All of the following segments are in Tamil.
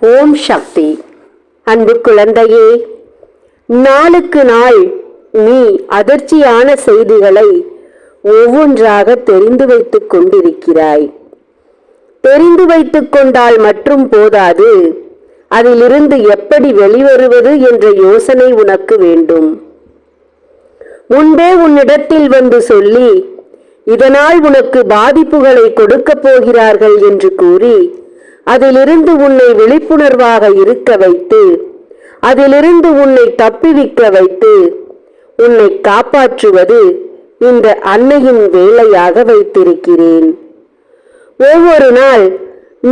ஓம் சக்தி. அன்பு குழந்தையே நாளுக்கு நாள் நீ அதிர்ச்சியான செய்திகளை ஒவ்வொன்றாக தெரிந்து வைத்துக் கொண்டிருக்கிறாய். தெரிந்து வைத்துக் கொண்டால் மட்டும் போதாது அதிலிருந்து எப்படி வெளிவருவது என்ற யோசனை உனக்கு வேண்டும். முன்பே உன்னிடத்தில் வந்து சொல்லி இதனால் உனக்கு பாதிப்புகளை கொடுக்கப் போகிறார்கள் என்று கூறி அதிலிருந்து உன்னை விழிப்புணர்வாக இருக்க வைத்து அதிலிருந்து உன்னை தப்பிவிக்க வைத்து உன்னை காப்பாற்றுவது இந்த அன்னையின் வேலையாக வைத்திருக்கிறேன். ஒவ்வொரு நாள்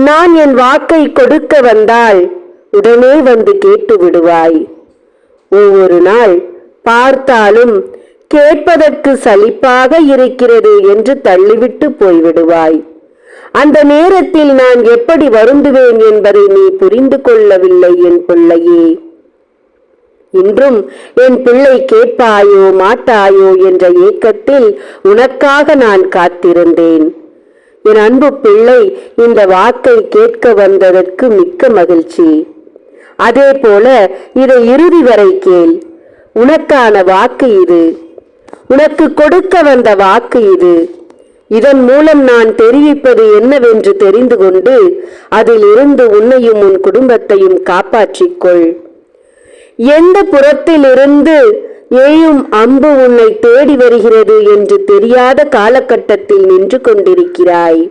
நான் என் வாக்கை கொடுக்க வந்தால் உடனே வந்து கேட்டு விடுவாய் ஒவ்வொரு நாள் பார்த்தாலும் கேட்பதற்கு சலிப்பாக இருக்கிறது என்று தள்ளிவிட்டு போய்விடுவாய். அந்த நேரத்தில் நான் எப்படி வருந்துவேன் என்பதை நீ புரிந்து கொள்ளவில்லை என் பிள்ளையே. இன்றும் என் பிள்ளை கேட்பாயோ மாட்டாயோ என்ற ஏக்கத்தில் உனக்காக நான் காத்திருந்தேன். என் அன்பு பிள்ளை இந்த வாக்கை கேட்க வந்ததற்கு மிக்க மகிழ்ச்சி. அதே போல இதை இறுதி வரை கேள். உனக்கான வாக்கு இது. உனக்கு கொடுக்க வந்த வாக்கு இது. இதன் மூலம் நான் தெரிவிப்பது என்னவென்று தெரிந்து கொண்டு அதில் இருந்து உன்னையும் உன் குடும்பத்தையும் காப்பாற்றிக்கொள். எந்த புறத்திலிருந்து ஏயும் அம்பு உன்னை தேடி வருகிறது என்று தெரியாத காலகட்டத்தில் நின்று கொண்டிருக்கிறாய்.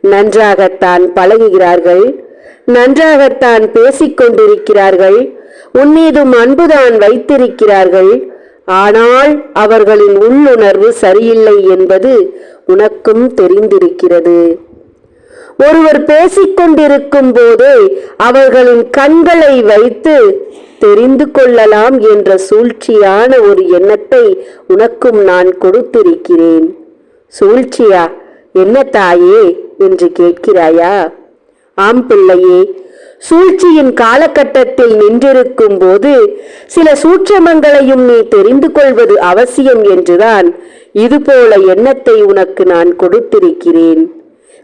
நன்றாகத்தான் பழகுகிறார்கள். நன்றாகத்தான் பேசிக் கொண்டிருக்கிறார்கள் உன்மீதும் அன்புதான் வைத்திருக்கிறார்கள். ஆனால் அவர்களின் உள்ளுணர்வு சரியில்லை என்பது உனக்கும் தெரிந்திருக்கிறது. ஒருவர் பேசிக்கொண்டிருக்கும் போதே அவர்களின் கண்களை வைத்து தெரிந்து கொள்ளலாம் என்ற சூழ்ச்சியான ஒரு எண்ணத்தை உனக்கும் நான் கொடுத்திருக்கிறேன். சூழ்ச்சியா? என்ன தாயே? என்று கேட்கிறாயா? ஆம் பிள்ளையே சூழ்ச்சியின் காலகட்டத்தில் நின்றிருக்கும் போது சில சூட்சமங்களையும் நீ தெரிந்து கொள்வது அவசியம் என்றுதான். இதுபோல எண்ணத்தை உனக்கு நான் கொடுத்திருக்கிறேன்.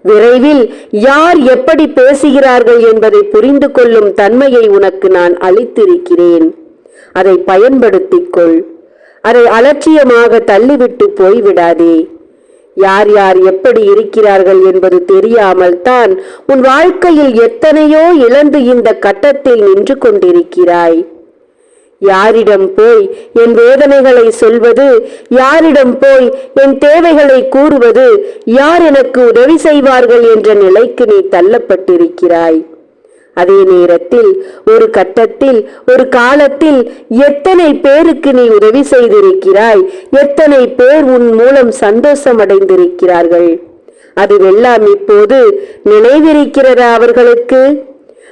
விரைவில் யார் எப்படி பேசுகிறார்கள் என்பதை புரிந்து கொள்ளும் தன்மையை உனக்கு நான் அளித்திருக்கிறேன். அதை பயன்படுத்திக் கொள். அதை அலட்சியமாக தள்ளிவிட்டு போய்விடாதே. யார் யார் எப்படி இருக்கிறார்கள் என்பது தெரியாமல் தான் உன் வாழ்க்கையில் எத்தனையோ இழந்து இந்த கட்டத்தில் நின்று கொண்டிருக்கிறாய். யாரிடம் போய் என் வேதனைகளை சொல்வது யாரிடம் போய் என் தேவைகளை கூறுவது யார் எனக்கு உதவி செய்வார்கள் என்ற நிலைக்கு நீ தள்ளப்பட்டிருக்கிறாய். அதே நேரத்தில் ஒரு கட்டத்தில் ஒரு காலத்தில் எத்தனை பேருக்கு நீ உதவி செய்திருக்கிறாய்? எத்தனை பேர் உன் மூலம் சந்தோஷம் அடைந்திருக்கிறார்கள் அதுவெல்லாம் இப்போது நினைவிருக்கிறதா அவர்களுக்கு?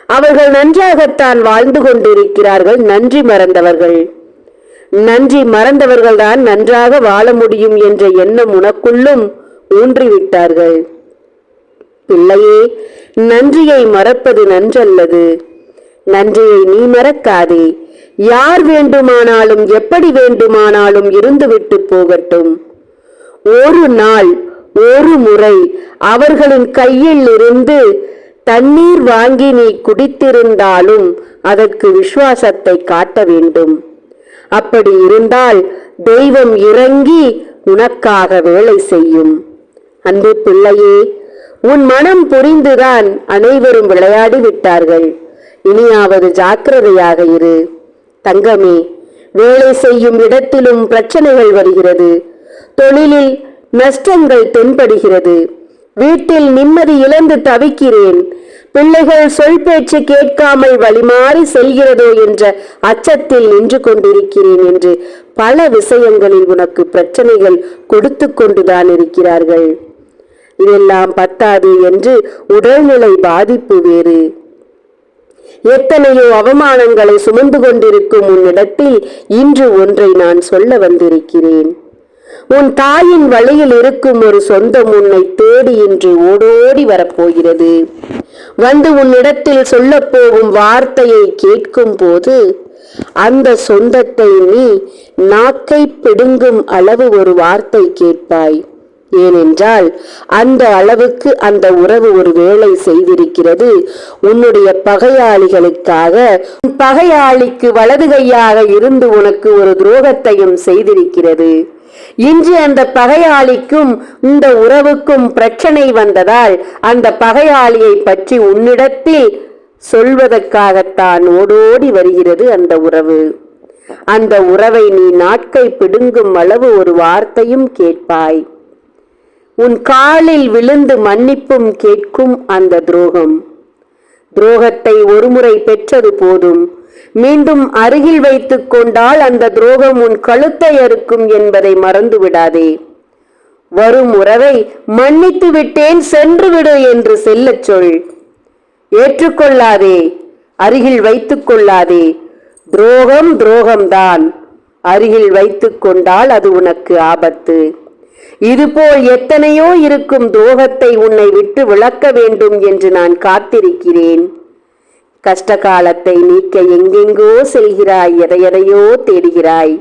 அவர்கள் நன்றாகத்தான் வாழ்ந்து கொண்டிருக்கிறார்கள் நன்றி மறந்தவர்கள். நன்றி மறந்தவர்கள்தான் நன்றாக வாழ முடியும் என்ற எண்ணம் உனக்குள்ளும் ஊன்றிவிட்டார்கள். பிள்ளையே நன்றியை மறப்பது நன்றல்லது. நன்றியை நீ மறக்காதே. யார் வேண்டுமானாலும் எப்படி வேண்டுமானாலும் இருந்துவிட்டு போகட்டும். ஒரு நாள் ஒரு முறை அவர்களின் கையில் இருந்து தண்ணீர் வாங்கி நீ குடித்திருந்தாலும் அதற்கு விசுவாசத்தை காட்ட வேண்டும். அப்படி இருந்தால் தெய்வம் இறங்கி உனக்காக வேலை செய்யும். அன்பு பிள்ளையே உன் மனம் புரிந்துதான் அனைவரும் விளையாடி விட்டார்கள் இனியாவது ஜாக்கிரதையாக இரு. தங்கமே வேலை செய்யும் இடத்திலும் பிரச்சனைகள் வருகிறது. தொழிலில் நஷ்டங்கள் தென்படுகிறது. வீட்டில் நிம்மதி இழந்து தவிக்கிறேன். பிள்ளைகள் சொல் பேச்சு கேட்காமல் வழிமாறி செல்கிறதோ என்ற அச்சத்தில் நின்று கொண்டிருக்கிறேன் என்று பல விஷயங்களில் உனக்கு பிரச்சனைகள் கொடுத்து கொண்டுதான் இருக்கிறார்கள். இதெல்லாம் பத்தாது என்று உடல்நிலை பாதிப்பு வேறு. எத்தனையோ அவமானங்களை சுமந்து கொண்டிருக்கும் உன்னிடத்தில் இன்று ஒன்றை நான் சொல்ல வந்திருக்கிறேன். உன் தாயின் வழியில் இருக்கும் ஒரு சொந்தம் உன்னை தேடி இன்று ஓடோடி வரப்போகிறது. வந்து உன்னிடத்தில் சொல்லப் போகும் வார்த்தையை கேட்கும் போது அந்த சொந்தத்தை நீ நாக்கை பிடுங்கும் அளவு ஒரு வார்த்தை கேட்பாய். ஏனென்றால் அந்த அளவுக்கு அந்த உறவு ஒரு வேலை செய்திருக்கிறது. உன்னுடைய பகையாளிகளுக்காக பகையாளிக்கு வலது கையாக இருந்து உனக்கு ஒரு துரோகத்தையும் செய்திருக்கிறது. இன்று அந்த பகையாளிக்கும் இந்த உறவுக்கும் பிரச்சனை வந்ததால் அந்த பகையாளியை பற்றி உன்னிடத்தில் சொல்வதற்காகத்தான் ஓடோடி வருகிறது அந்த உறவு. அந்த உறவை நீ நாட்கை பிடுங்கும் அளவு ஒரு வார்த்தையும் கேட்பாய். உன் காலில் விழுந்து மன்னிப்பும் கேட்கும் அந்த துரோகம். துரோகத்தை ஒருமுறை பெற்றது போதும். மீண்டும் அருகில் வைத்துக் கொண்டால் அந்த துரோகம் உன் கழுத்தை அறுக்கும் என்பதை மறந்து விடாதே வரும் உறவை மன்னித்து விட்டேன் சென்று விடு என்று செல்லச் சொல். ஏற்றுக்கொள்ளாதே அருகில் வைத்துக் கொள்ளாதே. துரோகம் துரோகம்தான். அருகில் வைத்துக் கொண்டால் அது உனக்கு ஆபத்து. இதுபோல் எத்தனையோ இருக்கும் துரோகத்தை உன்னை விட்டு விளக்க வேண்டும் என்று நான் காத்திருக்கிறேன். கஷ்ட காலத்தை நீக்க எங்கெங்கோ செல்கிறாய் எதையெதையோ தேடுகிறாய்.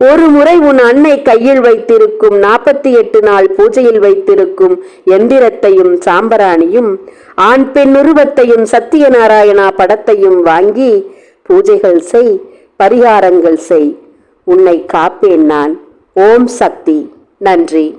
ஒரு முறை உன் அன்னை கையில் வைத்திருக்கும் நாற்பத்தி எட்டு நாள் பூஜையில் வைத்திருக்கும் எந்திரத்தையும் சாம்பராணியும் ஆண் பெண் உருவத்தையும் சத்தியநாராயணா படத்தையும் வாங்கி பூஜைகள் செய் பரிகாரங்கள் செய். உன்னை காப்பேன் நான். ஓம் சக்தி. நன்றி.